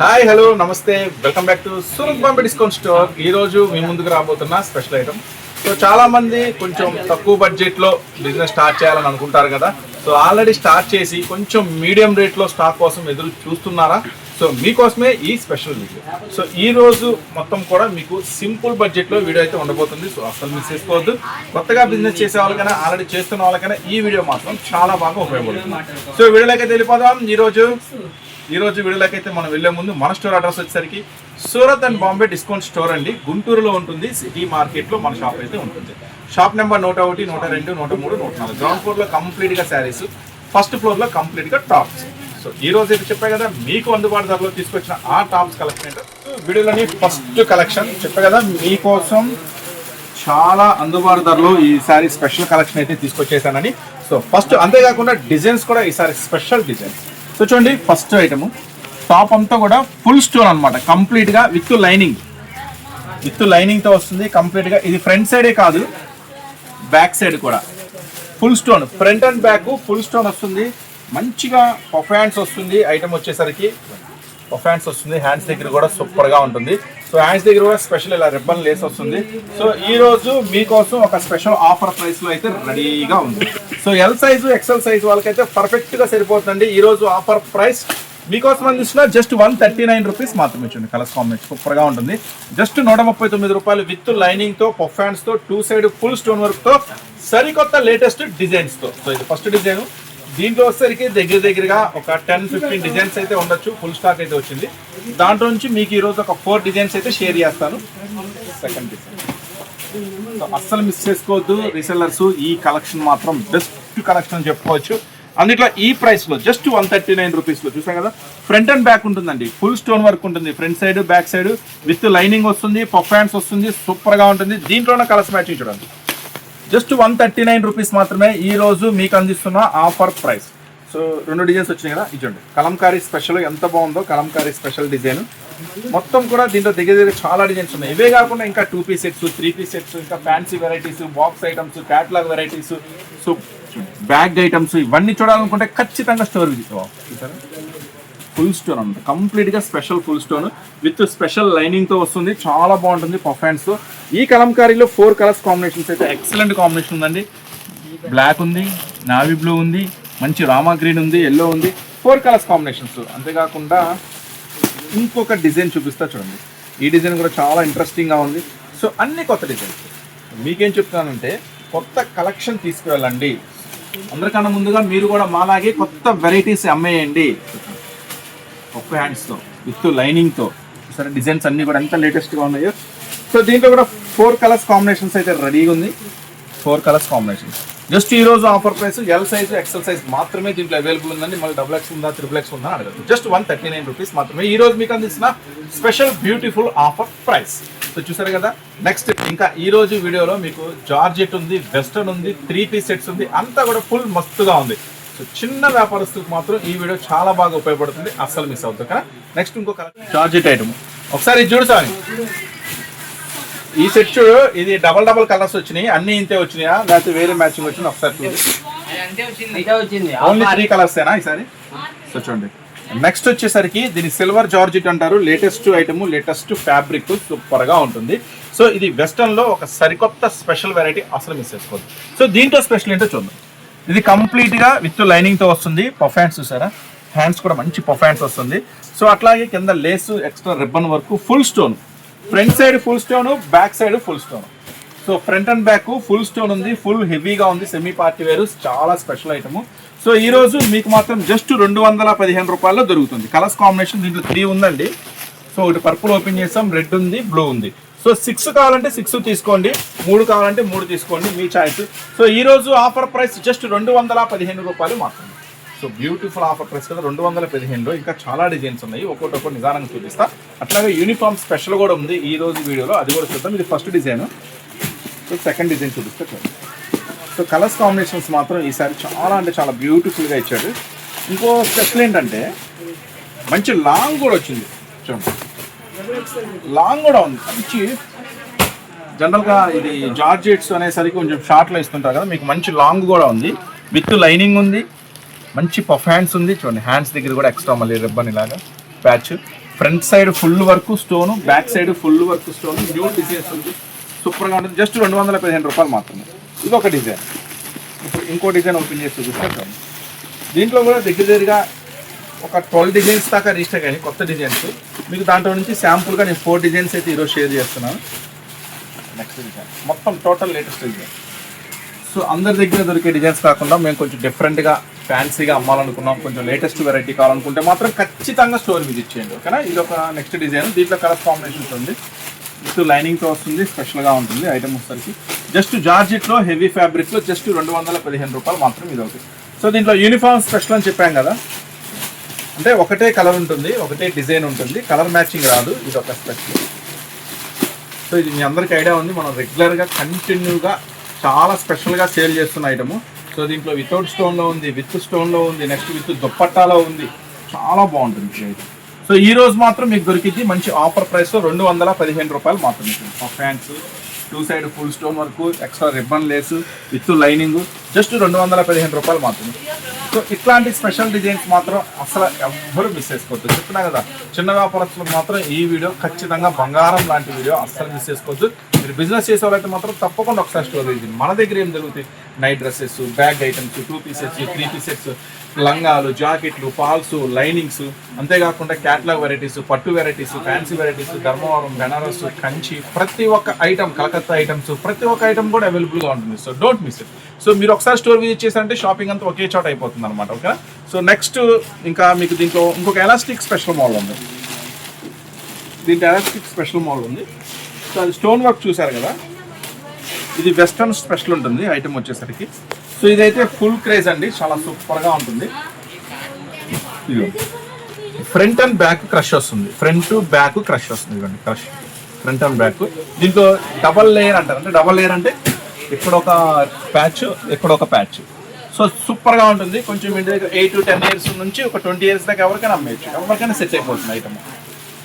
Hi hello నమస్తే. Welcome back to Surat Bombay discount store ఈ రోజు మీ ముందుకు రాబోతున్న స్పెషల్ ఐటమ్ సో చాలా మంది కొంచెం తక్కువ బడ్జెట్లో బిజినెస్ స్టార్ట్ చేయాలని అనుకుంటారు కదా. సో ఆల్రెడీ స్టార్ట్ చేసి కొంచెం మీడియం రేట్లో స్టాక్ కోసం ఎదురు చూస్తున్నారా? సో మీకోసమే ఈ స్పెషల్ వీడియో సో ఈ రోజు మొత్తం కూడా మీకు సింపుల్ బడ్జెట్లో వీడియో అయితే ఉండబోతుంది. సో అసలు మిస్ చేసుకోవద్దు. కొత్తగా బిజినెస్ చేసే వాళ్ళకైనా ఆల్రెడీ చేస్తున్న వాళ్ళకైనా ఈ వీడియో మాత్రం చాలా బాగా ఉపయోగపడుతుంది. సో వీడియోలోకి అయితే వెళ్ళిపోదాం. ఈ రోజు ఈరోజు విడుదలకైతే మనం వెళ్ళే ముందు మన స్టోర్ అడ్రస్ వచ్చేసరికి Surat and Bombay discount store అండి. గుంటూరులో ఉంటుంది సిటీ మార్కెట్లో మన షాప్ అయితే ఉంటుంది. షాప్ నెంబర్ నూట ఒకటి నూట రెండు నూట మూడు నూట నాలుగు. గ్రౌండ్ ఫ్లోర్లో కంప్లీట్గా శారీస్ ఫస్ట్ ఫ్లోర్లో కంప్లీట్గా టాప్స్ సో ఈ రోజు అయితే చెప్పా కదా మీకు అందుబాటు ధరలో తీసుకొచ్చిన ఆ టాప్స్ కలెక్షన్ వీడియోలోని ఫస్ట్ కలెక్షన్ చెప్పా కదా మీకోసం చాలా అందుబాటు ధరలో ఈసారి స్పెషల్ కలెక్షన్ అయితే తీసుకొచ్చేసానని సో ఫస్ట్ అంతేకాకుండా డిజైన్స్ కూడా ఈసారి స్పెషల్ డిజైన్స్ సో చూడండి ఫస్ట్ ఐటమ్ టాప్ అంతా కూడా ఫుల్ స్టోన్ అనమాట కంప్లీట్గా విత్ లైనింగ్ విత్ లైనింగ్తో వస్తుంది కంప్లీట్గా ఇది ఫ్రంట్ సైడే కాదు బ్యాక్ సైడ్ కూడా. Full stone front and back full stone వస్తుంది. మంచిగా పర్ఫాన్స్ వస్తుంది. ఐటమ్ వచ్చేసరికి. పర్ఫాన్స్ వస్తుంది. హ్యాండ్స్ దగ్గర కూడా సూపర్గా ఉంటుంది. సో హ్యాండ్స్ దగ్గర కూడా స్పెషల్ ఇలా రిబ్బన్ లేస్ వస్తుంది. సో ఈ రోజు మీకోసం ఒక స్పెషల్ ఆఫర్ ప్రైస్లో అయితే రెడీగా ఉంది. So L size XL size వాళ్ళకైతే పర్ఫెక్ట్గా సరిపోతుందండి. ఈ రోజు ఆఫర్ ప్రైస్ మీకోసం అందిస్తున్న just one thirty nine rupees మాత్రమే చూడండి. కలర్స్ కాంబినేషన్ సూపర్గా ఉంటుంది. జస్ట్ నూట ముప్పై తొమ్మిది రూపాయలు విత్ లైనింగ్తో పర్ఫాన్స్తో టూ సైడ్ ఫుల్ స్టోన్ వర్క్తో సరికొత్త లేటెస్ట్ డిజైన్స్తో. సో ఇది ఫస్ట్ డిజైన్ దీంట్లో వచ్చేసరికి దగ్గర దగ్గరగా ఒక టెన్ ఫిఫ్టీన్ డిజైన్స్ అయితే ఉండొచ్చు. ఫుల్ స్టాక్ అయితే వచ్చింది. దాంట్లో నుంచి మీకు ఈరోజు ఒక ఫోర్ డిజైన్స్ అయితే షేర్ చేస్తాను. సెకండ్ డిజైన్ అస్సలు మిస్ చేసుకోవద్దు. రీసెల్లర్స్ ఈ కలెక్షన్ మాత్రం బెస్ట్ కలెక్షన్ అని చెప్పుకోవచ్చు. అందుట్లో ఈ ప్రైస్లో జస్ట్ వన్ థర్టీ నైన్ రూపీస్లో చూసాం కదా? ఫ్రంట్ అండ్ బ్యాక్ ఉంటుందండి. ఫుల్ స్టోన్ వర్క్ ఉంటుంది. Front side back side with lining వస్తుంది పర్ఫాన్స్ వస్తుంది సూపర్గా ఉంటుంది. దీంట్లోనే కలర్స్ మ్యాచింగ్ చూడండి. Just one thirty nine rupees మాత్రమే ఈ రోజు మీకు అందిస్తున్న ఆఫర్ ప్రైస్. సో రెండు డిజైన్స్ వచ్చినాయి కదా ఇచ్చండి కలంకారీ స్పెషల్ ఎంత బాగుందో కలంకారీ స్పెషల్ డిజైన్. మొత్తం కూడా దీంట్లో దగ్గర దగ్గర చాలా డిజైన్స్ ఉన్నాయి. ఇవే కాకుండా ఇంకా two piece sets three piece sets ఇంకా fancy varieties box items catalogue varieties. So bag items ఇవన్నీ చూడాలనుకుంటే ఖచ్చితంగా స్టోర్ విజిట్. చూసారా? ఫుల్ స్టోన్ అనమాట కంప్లీట్గా special full stone with special లైనింగ్తో వస్తుంది. చాలా బాగుంటుంది పర్ఫాన్స్ ఈ కలంకారీలో ఫోర్ కలర్స్ కాంబినేషన్స్ అయితే ఎక్సలెంట్ కాంబినేషన్ ఉందండి. బ్లాక్ ఉంది నావీ బ్లూ ఉంది మంచి రామా గ్రీన్ ఉంది ఎల్లో ఉంది. ఫోర్ కలర్స్ కాంబినేషన్స్ అంతేకాకుండా ఇంకొక డిజైన్ చూపిస్తా చూడండి. ఈ డిజైన్ కూడా చాలా ఇంట్రెస్టింగ్గా ఉంది. సో అన్ని కొత్త డిజైన్స్ మీకేం చెప్తున్నానంటే కొత్త కలెక్షన్ తీసుకువెళ్ళండి. అందరికన్నా ముందుగా మీరు కూడా మాలాగే కొత్త వెరైటీస్ అమ్మేయండి. ఒక్క హ్యాండ్స్తో విత్ లైనింగ్తో. సరే డిజైన్స్ అన్నీ కూడా ఎంత లేటెస్ట్గా ఉన్నాయో. సో దీంట్లో కూడా ఫోర్ కలర్స్ కాంబినేషన్స్ అయితే రెడీగా ఉంది. Four colours combinations. జస్ట్ ఈ రోజు offer price L size XL size మాత్రమే దీంట్లో అవైలబుల్ ఉందండి. మళ్ళీ డబుల్ ఎక్స్ ఉందా త్రిబుల్ ఎక్స్ ఉందా అడగదు. Just one thirty nine rupees మాత్రమే. ఈ రోజు మీకు అందిస్తున్న special beautiful offer price so చూసారు కదా? నెక్స్ట్ ఇంకా ఈ రోజు వీడియోలో మీకు జార్జెట్ ఉంది వెస్టర్న్ ఉంది త్రీ పీస్ సెట్స్ ఉంది. అంతా కూడా ఫుల్ మస్తుగా ఉంది. సో చిన్న వ్యాపారస్తులకు మాత్రం ఈ వీడియో చాలా బాగా ఉపయోగపడుతుంది. అస్సలు మిస్ అవుతుంది కదా నెక్స్ట్ ఇంకో జార్జెట్ ఐటమ్ ఒకసారి ఇది చూడు సార్ ఈ సెట్ చూడు ఇది డబల్ డబల్ కలర్స్ వచ్చినాయి. అన్ని ఇంతే వచ్చినాయా? లేకపోతే వేరే మ్యాచింగ్ వచ్చింది? ఒకసారి చూడు. ఓన్లీ త్రీ కలర్స్ ఏనా ఈసారి? సో చూడండి. నెక్స్ట్ వచ్చేసరికి దీని సిల్వర్ జార్జిట్ అంటారు. లేటెస్ట్ ఐటమ్ లేటెస్ట్ ఫ్యాబ్రిక్ సూపర్గా ఉంటుంది. సో ఇది వెస్టర్న్లో ఒక సరికొత్త స్పెషల్ వెరైటీ అసలు మిస్ చేసుకోవద్దు. సో దీంట్లో స్పెషల్ ఏంటో చూద్దాం. ఇది కంప్లీట్గా విత్ లైనింగ్తో వస్తుంది. హ్యాండ్స్ చూసారా? హ్యాండ్స్ కూడా మంచి పర్ఫాన్స్ వస్తుంది. సో అట్లాగే కింద lace extra ribbon work full stone front side full stone back side full stone so front and back full stone ఉంది ఫుల్ హెవీగా ఉంది సెమీ పార్టీ వేరు చాలా స్పెషల్ ఐటమ్ సో ఈ రోజు మీకు మాత్రం జస్ట్ రెండు వందల పదిహేను రూపాయల్లో దొరుకుతుంది. కలర్స్ కాంబినేషన్ దీంట్లో త్రీ ఉందండి. సో ఒకటి పర్పుల్ ఓపెన్ చేసాం రెడ్ ఉంది బ్లూ ఉంది. సో సిక్స్ కావాలంటే సిక్స్ తీసుకోండి మూడు కావాలంటే మూడు తీసుకోండి మీ ఛాయిస్ సో ఈరోజు ఆఫర్ ప్రైస్ జస్ట్ రెండు వందల పదిహేను రూపాయలు మాత్రమే. సో బ్యూటిఫుల్ ఆఫర్ ప్రైస్ కదా రెండు వందల పదిహేనులో ఇంకా చాలా డిజైన్స్ ఉన్నాయి. ఒక్కొక్కటి ఒక్కొక్కటి నిదానంగా చూపిస్తా. అట్లాగే యూనిఫామ్ స్పెషల్ కూడా ఉంది ఈ రోజు వీడియోలో. అది కూడా చూద్దాం. ఇది first design so second design చూపిస్తే చూడండి. సో కలర్స్ కాంబినేషన్స్ మాత్రం ఈసారి చాలా అంటే చాలా బ్యూటిఫుల్గా ఇచ్చాడు. ఇంకో స్పెషల్ ఏంటంటే మంచి లాంగ్ కూడా వచ్చింది. చూడండి. లాంగ్ కూడా ఉంది. మంచి జనరల్గా ఇది జార్జెట్స్ అనేసరికి కొంచెం షార్ట్లో ఇస్తుంటారు కదా మీకు మంచి లాంగ్ కూడా ఉంది. విత్ లైనింగ్ ఉంది. మంచి పఫ్ హ్యాండ్స్ ఉంది. చూడండి హ్యాండ్స్ దగ్గర కూడా ఎక్స్ట్రా మళ్ళీ రిబ్బన్ ఇలాగా patch. Front side full work stone back side full work stone. New designs ఉంది. సూపర్గా ఉంటుంది. జస్ట్ రెండు వందల పదిహేను రూపాయలు మాత్రమే. ఇది ఒక డిజైన్. ఇప్పుడు ఇంకో డిజైన్ ఓపెన్ చేసి చూపిస్తాను. దీంట్లో కూడా దగ్గర దగ్గరగా ఒక ట్వెల్వ్ డిజైన్స్ దాకా రిజిస్టర్ కానీ కొత్త డిజైన్స్. మీకు దాంట్లో నుంచి శాంపుల్గా నేను ఫోర్ డిజైన్స్ అయితే ఈరోజు షేర్ చేస్తున్నాను. నెక్స్ట్ డిజైన్ మొత్తం టోటల్ లేటెస్ట్ డిజైన్ సో అందరి దగ్గర దొరికే డిజైన్స్ కాకుండా మేము కొంచెం డిఫరెంట్గా ఫ్యాన్సీగా అమ్మాలనుకున్నాం. కొంచెం లేటెస్ట్ వెరైటీ కావాలనుకుంటే మాత్రం ఖచ్చితంగా స్టోర్ విజిట్ చేయండి ఓకేనా? ఇది ఒక నెక్స్ట్ డిజైన్ దీంట్లో కలర్ కాంబినేషన్స్ ఉంది. విత్ లైనింగ్తో వస్తుంది స్పెషల్గా ఉంటుంది ఐటమ్ వచ్చేసరికి జస్ట్ జార్జెట్లో హెవీ ఫ్యాబ్రిక్లో జస్ట్ రెండు వందల పదిహేను రూపాయలు మాత్రం ఇది ఒకటి సో దీంట్లో యూనిఫామ్ స్పెషల్ అని చెప్పాం కదా. అంటే ఒకటే కలర్ ఉంటుంది ఒకటే డిజైన్ ఉంటుంది కలర్ మ్యాచింగ్ రాదు ఇది ఒక స్పెషల్ సో ఇది మీ అందరికి ఐడియా ఉంది మనం రెగ్యులర్గా కంటిన్యూగా చాలా స్పెషల్గా సేల్ చేస్తున్న ఐటము. సో దీంట్లో వితౌట్ స్టోన్లో ఉంది విత్ స్టోన్లో ఉంది నెక్స్ట్ విత్ దుప్పట్టాలో ఉంది. చాలా బాగుంటుంది సో ఈ రోజు మాత్రం మీకు దొరికింది మంచి ఆఫర్ ప్రైస్ రెండు వందల పదిహేను రూపాయలు మాత్రమే. ఫ్యాన్స్ టూ సైడ్ ఫుల్ స్టోన్ వరకు extra ribbon lace with lining just రెండు వందల పదిహేను రూపాయలు మాత్రమే. సో ఇట్లాంటి స్పెషల్ డిజైన్స్ మాత్రం అసలు ఎవ్వరూ మిస్ చేసుకోవద్దు. చెప్తున్నా కదా చిన్న వ్యాపారస్తులకు మాత్రం ఈ వీడియో ఖచ్చితంగా బంగారం లాంటి వీడియో అస్సలు మిస్ చేసుకోవద్దు. మీరు బిజినెస్ చేసే వాళ్ళైతే మాత్రం తప్పకుండా ఒకసారి స్టోర్ మన దగ్గర ఏం జరుగుతాయి? Night dresses bag items two pieces three pieces లంగాలు జాకెట్లు ఫాల్స్ లైనింగ్స్ అంతేకాకుండా క్యాట్లాగ్ వెరైటీస్ పట్టు varieties fancy varieties Dharmavaram Banaras Kanchi ప్రతి ఒక్క ఐటమ్ కలకత్తా ఐటమ్స్ ప్రతి ఒక్క ఐటమ్ కూడా అవైలబుల్గా ఉంటుంది. So don't miss it so మీరు ఒకసారి స్టోర్ విజిట్ చేశారంటే షాపింగ్ అంతా ఒకే చోట అయిపోతుంది అనమాట ఓకే సో నెక్స్ట్ ఇంకా మీకు దీంట్లో ఇంకొక ఎలాస్టిక్ స్పెషల్ మోడల్ ఉంది. దీంట్లో ఎలాస్టిక్ స్పెషల్ మోడల్ ఉంది. సో అది స్టోన్ వర్క్ చూసారు కదా? ఇది వెస్ట్రన్ స్పెషల్ ఉంటుంది ఐటమ్ వచ్చేసరికి. సో ఇదైతే ఫుల్ క్రేజ్ అండి చాలా సూపర్గా ఉంటుంది. ఫ్రంట్ అండ్ బ్యాక్ క్రష్ వస్తుంది. ఫ్రంట్ బ్యాక్ క్రష్ వస్తుంది ఇవ్వండి క్రష్ ఫ్రంట్ అండ్ బ్యాక్ దీంట్లో డబల్ లేయర్ అంటారు. అంటే డబల్ లేయర్ అంటే ఇక్కడ ఒక ప్యాచ్ ఇక్కడ ఒక ప్యాచ్ సో సూపర్గా ఉంటుంది. కొంచెం ఇంటి దగ్గర ఎయిట్ టు టెన్ ఇయర్స్ నుంచి ఒక ట్వంటీ ఇయర్స్ దాకా ఎవరికైనా అమ్మేయచ్చు. ఎవరికైనా సెట్ అయిపోతుంది ఐటమ్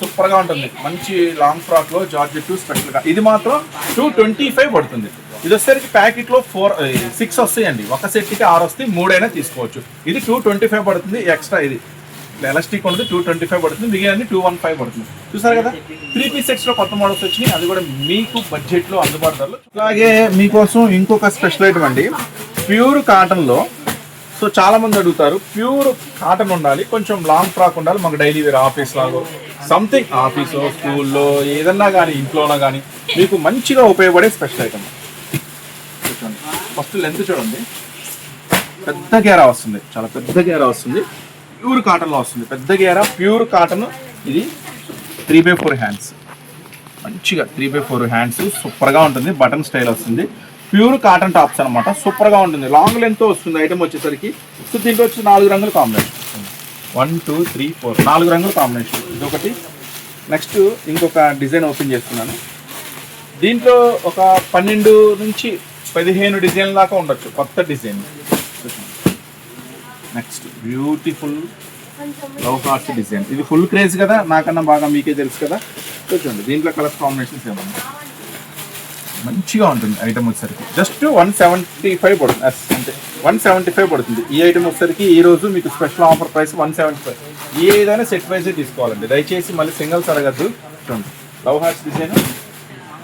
సూపర్గా ఉంటుంది. మంచి లాంగ్ ఫ్రాక్లో జార్జెట్ స్పెషల్గా. ఇది మాత్రం టూ ట్వంటీ ఫైవ్ పడుతుంది. ఇది వచ్చేసరికి ప్యాకెట్లో ఫోర్ సిక్స్ వస్తాయండి. ఒక సెట్కి ఆరు వస్తాయి. మూడైనా తీసుకోవచ్చు. ఇది టూ ట్వంటీ ఫైవ్ పడుతుంది ఎక్స్ట్రా ఇది. ఎలాస్టిక్ ఉంటుంది టూ ట్వంటీ ఫైవ్ పడుతుంది. మిగిలిన టూ వన్ ఫైవ్ పడుతుంది. చూసారు కదా? త్రీ పీస్ సెట్స్లో కొత్త మోడల్స్ వచ్చినాయి. అది కూడా మీకు బడ్జెట్లో అందుబాటు ధరలో. అలాగే మీకోసం ఇంకొక స్పెషల్ ఐటమ్ అండి. ప్యూర్ కాటన్లో. సో చాలా మంది అడుగుతారు ప్యూర్ కాటన్ ఉండాలి కొంచెం లాంగ్ ఫ్రాక్ ఉండాలి మాకు డైలీ వేర్ ఆఫీస్ లాగా. సంథింగ్ ఆఫీసో స్కూల్లో ఏదన్నా కానీ ఇంట్లోనో కానీ మీకు మంచిగా ఉపయోగపడే స్పెషల్ ఐటమ్ చూడండి. ఫస్ట్ లెంత్ చూడండి. పెద్ద గేరా వస్తుంది. చాలా పెద్ద గేరా వస్తుంది. ప్యూర్ కాటన్లో వస్తుంది. పెద్ద గేరా ప్యూర్ కాటన్ ఇది త్రీ బై ఫోర్ హ్యాండ్స్ మంచిగా త్రీ బై ఫోర్ హ్యాండ్స్ సూపర్గా ఉంటుంది. బటన్ స్టైల్ వస్తుంది. ప్యూర్ కాటన్ టాప్స్ అనమాట సూపర్గా ఉంటుంది. లాంగ్ లెంత్ వస్తుంది ఐటమ్ వచ్చేసరికి. సో దీంట్లో వచ్చి నాలుగు రంగుల combination one two three four నాలుగు రంగుల కాంబినేషన్ ఇదొకటి. నెక్స్ట్ ఇంకొక డిజైన్ ఓపెన్ చేస్తున్నాను. దీంట్లో ఒక పన్నెండు నుంచి పదిహేను డిజైన్ దాకా ఉండొచ్చు కొత్త design. Next beautiful love heart design ఇది ఫుల్ క్రేజ్ కదా నాకన్నా బాగా మీకే తెలుసు కదా. చూడండి దీంట్లో కలర్ కాంబినేషన్స్ ఏమన్నా మంచిగా ఉంటుంది ఐటమ్ వచ్చేసరికి. జస్ట్ వన్ సెవెంటీ ఫైవ్ పడుతుంది. అంటే వన్ సెవెంటీ ఫైవ్ పడుతుంది. ఈ ఐటమ్ వచ్చేసరికి ఈ రోజు మీకు special offer price one seventy five. ఏదైనా సెట్ వైజే తీసుకోవాలండి. దయచేసి మళ్ళీ సింగిల్ సరగద్దు చూడండి. Love hearts design.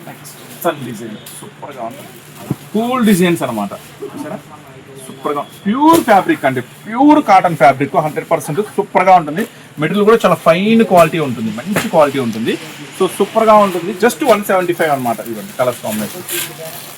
Next sun design. సూపర్గా ఉంటుంది కూల్ డిజైన్స్ అనమాట సరే సూపర్గా ప్యూర్ ఫ్యాబ్రిక్ అండి. Pure cotton fabric hundred percent సూపర్గా ఉంటుంది. మెటీరియల్ కూడా చాలా ఫైన్ క్వాలిటీ ఉంటుంది మంచి క్వాలిటీ ఉంటుంది. సో సూపర్గా ఉంటుంది. జస్ట్ వన్ సెవెంటీ ఫైవ్ అనమాట ఇవ్వండి కలర్స్ కాంబినేషన్.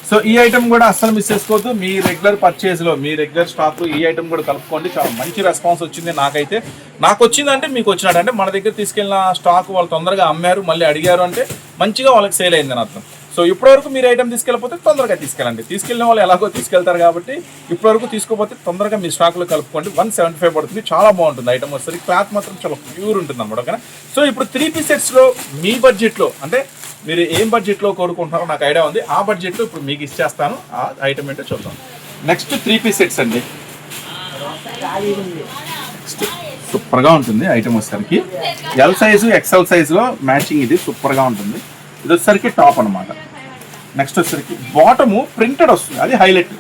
సో ఈ ఐటమ్ కూడా అస్సలు మిస్ చేసుకోవద్దు. మీ రెగ్యులర్ పర్చేజ్లో మీ రెగ్యులర్ స్టాక్ ఈ ఐటమ్ కూడా కలుపుకోండి. చాలా మంచి రెస్పాన్స్ వచ్చింది నాకైతే. నాకు వచ్చిందంటే మీకు వచ్చినట్టు అంటే మన దగ్గర తీసుకెళ్ళిన స్టాక్ వాళ్ళు తొందరగా అమ్మారు మళ్ళీ అడిగారు అంటే మంచిగా వాళ్ళకి సేల్ అయిందని అర్థం. సో ఇప్పటివరకు మీరు ఐటమ్ తీసుకెళ్ళిపోతే తొందరగా తీసుకెళ్ళండి. తీసుకెళ్ళిన వాళ్ళు ఎలాగో తీసుకెళ్తారు కాబట్టి ఇప్పటివరకు తీసుకోపోతే తొందరగా మీ స్టాక్లో కలుపుకోండి. వన్ సెవెంటీ ఫైవ్ పడుతుంది. చాలా బాగుంటుంది ఐటమ్ వస్తుంది. క్లాత్ మాత్రం చాలా ప్యూర్ ఉంటుంది అనమాట ఓకేనా? సో ఇప్పుడు త్రీ పీసెట్స్లో మీ బడ్జెట్లో అంటే మీరు ఏం బడ్జెట్లో కోరుకుంటున్నారో నాకు ఐడియా ఉంది. ఆ బడ్జెట్లో ఇప్పుడు మీకు ఇచ్చేస్తాను. ఆ ఐటమ్ ఏంటో చూద్దాం. నెక్స్ట్ త్రీ పీస్ సెట్స్ అండి. నెక్స్ట్ సూపర్గా ఉంటుంది ఐటమ్ వచ్చేసరికి. ఎల్ సైజు ఎక్స్ఎల్ సైజులో మ్యాచింగ్ ఇది సూపర్గా ఉంటుంది. ఇది వచ్చేసరికి టాప్ అనమాట నెక్స్ట్ వచ్చేసరికి బాటము ప్రింటెడ్ వస్తుంది. అది హైలైట్.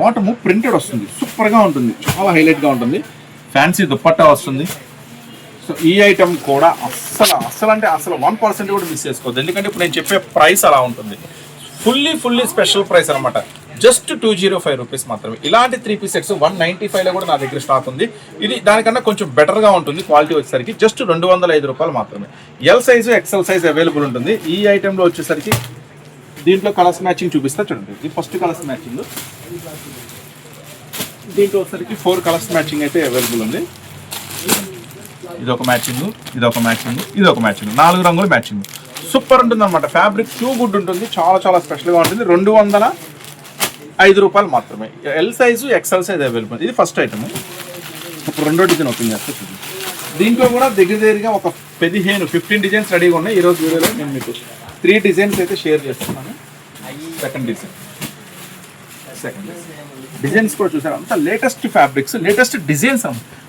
బాటము ప్రింటెడ్ వస్తుంది. సూపర్గా ఉంటుంది. చాలా హైలైట్గా ఉంటుంది. ఫ్యాన్సీ దుప్పట్టా వస్తుంది. సో ఈ ఐటమ్ కూడా అస్సలు అస్సలు అంటే అసలు వన్ పర్సెంట్ కూడా మిస్ చేసుకోవద్దు. ఎందుకంటే ఇప్పుడు నేను చెప్పే ప్రైస్ అలా ఉంటుంది. ఫుల్లీ ఫుల్లీ స్పెషల్ ప్రైస్ అనమాట just two zero five rupees మాత్రమే. ఇలాంటి three piece sets one ninety ఫైవ్లో కూడా నా దగ్గర స్టాక్ ఉంది. ఇది దానికన్నా కొంచెం బెటర్గా ఉంటుంది క్వాలిటీ వచ్చేసరికి. జస్ట్ రెండు వందల ఐదు రూపాయలు మాత్రమే. L size XL size available ఉంటుంది. ఈ ఐటెంలో వచ్చేసరికి దీంట్లో కలర్స్ మ్యాచింగ్ చూపిస్తా చూడండి. ఇది ఫస్ట్ కలర్స్ మ్యాచింగ్ దీంట్లో వచ్చేసరికి ఫోర్ కలర్స్ మ్యాచింగ్ అయితే అవైలబుల్ ఉంది. ఇది ఒక మ్యాచింగ్ ఇది ఒక మ్యాచింగ్ ఇది ఒక మ్యాచింగ్ నాలుగు రంగుల మ్యాచింగ్ సూపర్ ఉంటుంది అనమాట ఫ్యాబ్రిక్ టూ గుడ్ ఉంటుంది. చాలా చాలా స్పెషల్గా ఉంటుంది. రెండు వందల ఐదు రూపాయలు మాత్రమే. L size XL size available ఇది ఫస్ట్ ఐటమ్ ఇప్పుడు రెండో డిజైన్ ఓపెన్ చేస్తే చూడండి దీంట్లో కూడా దగ్గర దగ్గరగా ఒక పదిహేను ఫిఫ్టీన్ డిజైన్స్ రెడీగా ఉన్నాయి. ఈరోజు వీడియోలో నేను మీకు త్రీ డిజైన్స్ అయితే షేర్ చేస్తున్నాను. సెకండ్ డిజైన్ సెకండ్ డిజైన్స్ కూడా చూసారు? అంత latest fabrics latest designs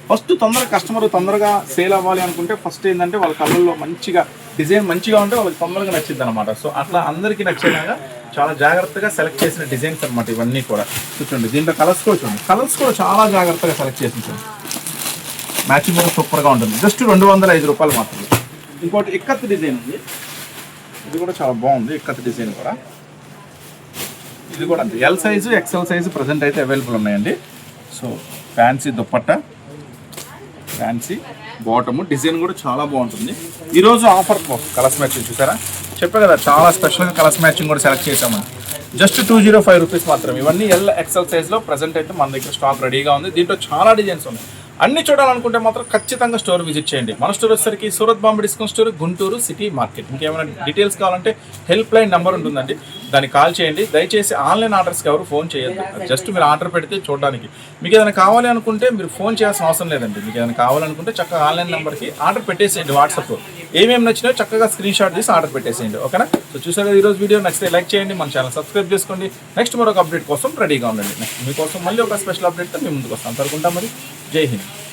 first తొందరగా కస్టమర్ తొందరగా సేల్ అవ్వాలి అనుకుంటే ఫస్ట్ ఏంటంటే వాళ్ళ కళ్ళల్లో మంచిగా డిజైన్ మంచిగా ఉంటే వాళ్ళకి తొందరగా నచ్చింది అనమాట సో అట్లా అందరికీ నచ్చేలాగా చాలా జాగ్రత్తగా సెలెక్ట్ చేసిన డిజైన్స్ అనమాట ఇవన్నీ కూడా. చూడండి దీంట్లో కలర్స్ కూడా చూడండి. కలర్స్ కూడా చాలా జాగ్రత్తగా సెలెక్ట్ చేసి చూడండి మ్యాచింగ్ కూడా సూపర్గా ఉంటుంది. జస్ట్ రెండు వందల ఐదు రూపాయలు మాత్రమే. ఇంకోటి ఇక్కత్ డిజైన్ ఉంది. ఇది కూడా చాలా బాగుంది ఇక్కత్ డిజైన్ కూడా. ఇది కూడా అంతే. L size XL size present అయితే అవైలబుల్ ఉన్నాయండి. So fancy dupatta. Fancy bottom. Design కూడా చాలా బాగుంటుంది. ఈరోజు ఆఫర్ కలర్స్ మ్యాచింగ్ చూసారా? చెప్పా కదా చాలా స్పెషల్గా కలర్స్ మ్యాచింగ్ కూడా సెలెక్ట్ చేసామని just two zero five rupees మాత్రం ఇవన్నీ ఎల్ ఎక్సెల్ సైజ్లో ప్రజెంట్ అయితే మన దగ్గర స్టాక్ రెడీగా ఉంది. దీంట్లో చాలా డిజైన్స్ ఉన్నాయి. అన్ని చూడాలనుకుంటే మాత్రం ఖచ్చితంగా స్టోర్ విజిట్ చేయండి. మన స్టోర్ వచ్చేసరికి Surat Bombay discount store Guntur city market. ఇంకేమైనా డీటెయిల్స్ కావాలంటే హెల్ప్ లైన్ నెంబర్ ఉంటుందండి. దానికి కాల్ చేయండి. దయచేసి ఆన్లైన్ ఆర్డర్స్కి ఎవరు ఫోన్ చేయొద్దు. జస్ట్ మీరు ఆర్డర్ పెడితే చూడడానికి. మీకు ఏదైనా కావాలి అనుకుంటే మీరు ఫోన్ చేయాల్సిన అవసరం లేదండి. మీకు ఏదైనా కావాలనుకుంటే చక్కగా ఆన్లైన్ నెంబర్కి ఆర్డర్ పెట్టేసేయండి వాట్సాప్ ఏమేమి నచ్చినాయో చక్కగా స్క్రీన్ షాట్ తీసి ఆర్డర్ పెట్టేసేయండి. ఓకేనా? సో చూసారు ఈరోజు వీడియో. నచ్చితే లైక్ చేయండి. మన ఛానల్ సబ్స్క్రైబ్ చేసుకోండి. నెక్స్ట్ మరొక అప్డేట్ కోసం రెడీగా ఉండండి. నెక్స్ట్ మీకోసం మళ్ళీ ఒక స్పెషల్ అప్డేట్తో మేము ముందుకు వస్తాం. అనుకుంటాం మరి. જય હિન્દ.